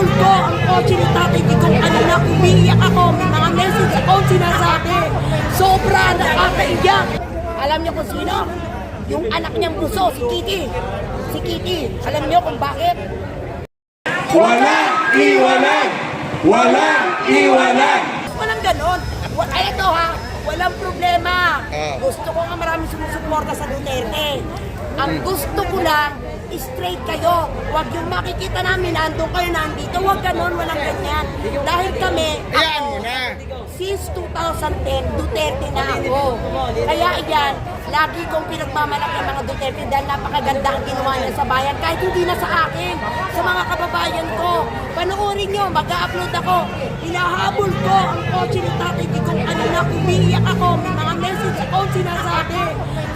Ko ang kotse ni Tatay Digong kanina. Umiiyak ako. May mga message ako sinasabi. Sobra nakakaiyak. Alam niyo kung sino? Yung anak niyang buso, si Kitty. Si Kitty. Alam niyo kung bakit? Walang iwanan! Walang iwanan! Walang ganon. Ay, ito ha, walang problema. Ah. Gusto ko nga maraming sumusuporta sa Duterte. Ang gusto ko lang, straight kayo. Huwag yung makikita namin, nandun kayo, nandito. Huwag ganon, walang ganyan. Dahil kami, ako, since 2010, Duterte na ako. Kaya yan, lagi kong pinagmamalaki ang mga Duterte dahil napakaganda ang ginawa niya sa bayan. Kahit hindi na sa akin, sa mga kababayan ko. Panoorin nyo, mag-upload ako. Hinahabol ko ang kotse ni Tatay Digong kanina. Umiiyak ako, may mga message ako sinasabi.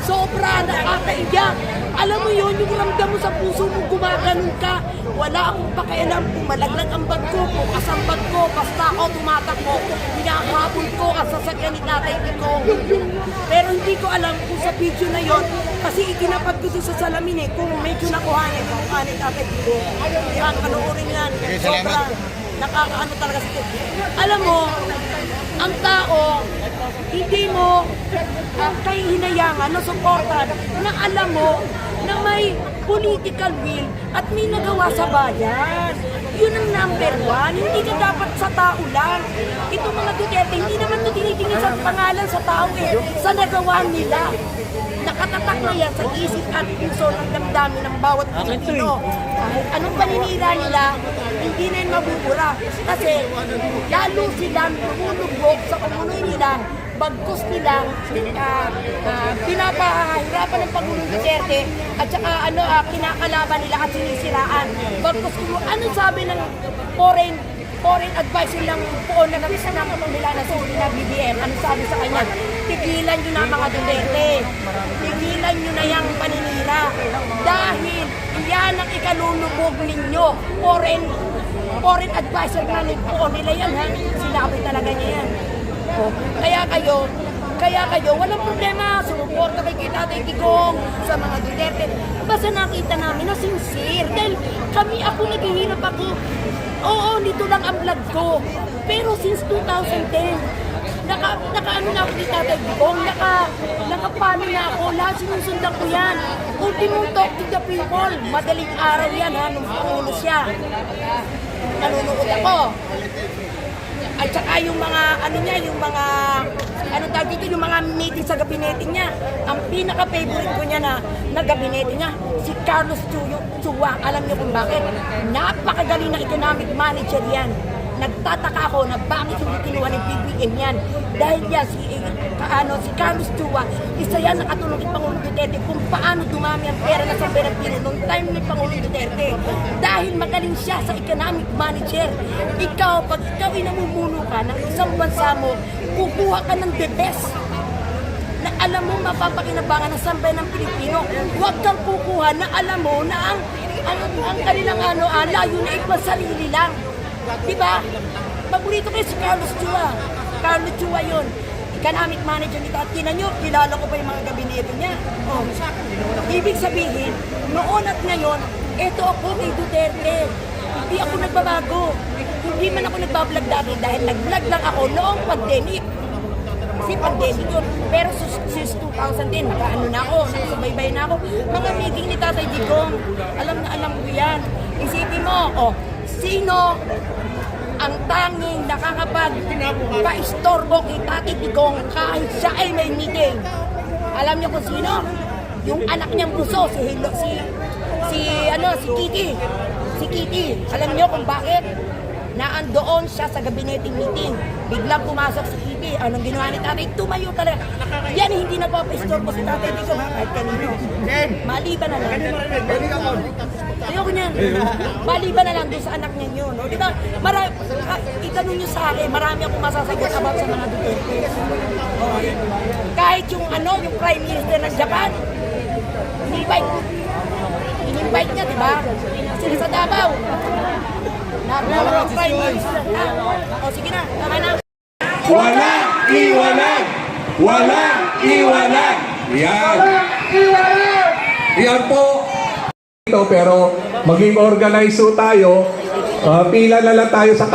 Sobra nakakaiyak. Alam mo yun, yung ramdam mo sa puso mo, gumaganon ka. Wala akong pakialam kung malaglag ang bag ko, kung kasang bag ko, basta ako tumatakbo. Hinahabol ko ang sasakyan ni Tatay. Pero hindi ko alam kung sa video na yon kasi itinapat ko sa salamin eh, kung medyo nakuhanin yung mukha ni Tatay Digong. Yan, panoorin yan. Sobra. Nakakaano talaga sa Alam mo, ang tao, hindi mo uh, kay hinayangan na suportan na alam mo na may political will at may nagawa sa bayan. Yun ang number one. Hindi ka dapat sa tao lang. Ito mga Duterte, hindi naman ito tinitingin sa pangalan sa tao eh, sa nagawa nila. Nakatatak na yan sa isip at puso ng damdamin ng bawat Pilipino. Kahit anong paninira nila, hindi na yun mabubura. Kasi lalo silang lumulubog sa kumunoy nila bagkus nilang uh, uh, pinapahirapan ng Pangulong Duterte at saka ano, ah, kinakalaban nila at sinisiraan. Bagkus kumu- ano sabi ng foreign foreign advisor lang po na nagsanama ng nila na si na BBM. Ano sabi sa kanya? Tigilan nyo na mga Duterte. Tigilan nyo na yung paninira. Dahil yan ang ikalulubog ninyo. Foreign foreign advisor na po nila yan ha. Sinabi talaga niya yan. Kaya kayo, kaya kayo, walang problema. Sumuporta kay Tatay Digong sa mga Duterte. Basta nakita namin na sincere. Dahil kami, ako naghihirap ako. Oo, nito lang ang vlog ko. Pero since 2010, naka, naka ano na ako ni Tatay Digong, naka, nakapano na ako, lahat sinusundan ko yan. Ultimong talk to the people, madaling araw yan ha, nung pangulo siya. Nanonood ako. At saka yung mga, ano niya, yung mga, ano tawag dito, yung mga meeting sa gabinete niya. Ang pinaka-favorite ko niya na, na gabinete niya, si Carlos Chuyo, Chua. Alam niyo kung bakit? Napakagaling na economic manager yan. Nagtataka ako na bakit hindi kinuha ni BBM yan. Dahil yan, si, ano, si Carlos Chua, isa yan nakatulong kay Pangulong Duterte kung paano dumami ang pera na sa Berantino noong time ni Pangulong Duterte. Dahil magaling siya sa economic manager. Ikaw, pag ikaw ay namumuno ka ng isang bansa mo, kukuha ka ng the best na alam mo mapapakinabangan ng sambay ng Pilipino. Huwag kang kukuha na alam mo na ang ang, ang kanilang ano, ah, layo na ipang sarili lang. Di ba? Paborito kayo si Carlos Chua. Carlos Chua yun. Economic manager ni Tatina nyo, kilala ko pa yung mga gabinete niya. Oh. Ibig sabihin, noon at ngayon, eto ako kay Duterte. Hindi ako nagbabago. Hindi man ako nagbablog dati dahil nag-vlog lang ako noong pandemic. Kasi pandemic yun. Pero since 2010, nakaano na ako, nakasubaybay na ako. Mga meeting ni Tatay Digong, alam na alam ko yan. Isipin mo, oh, sino ang tanging nakakapag-paistorbo kay Tatay Digong kahit siya ay may meeting. Alam niyo kung sino? Yung anak niyang buso, si Hilo, si, si, ano, si Kitty. Si Kitty. Alam niyo kung bakit? Naandoon siya sa gabineting meeting. Biglang pumasok si Kitty. Anong ginawa ni tatay? Tumayo talaga. Yan hindi nagpapaistorbo si tatay ha, kahit kanino. Maliban na lang. Ayoko niyan. Maliban na lang doon sa anak niya yun. O, di ba? Mara, ka, itanong niyo sa akin, marami akong masasagot about sa mga Duterte. O, kahit yung ano, yung Prime Minister ng Japan, in-invite, in-invite niya, di ba? Sila sa Davao. Nagkaroon ng Prime Minister. Ha? O, sige na, tama na. Walang iwanan! Walang iwanan! Yan! Yan po! Ito, pero maging organize tayo Ah, pila na lang tayo sa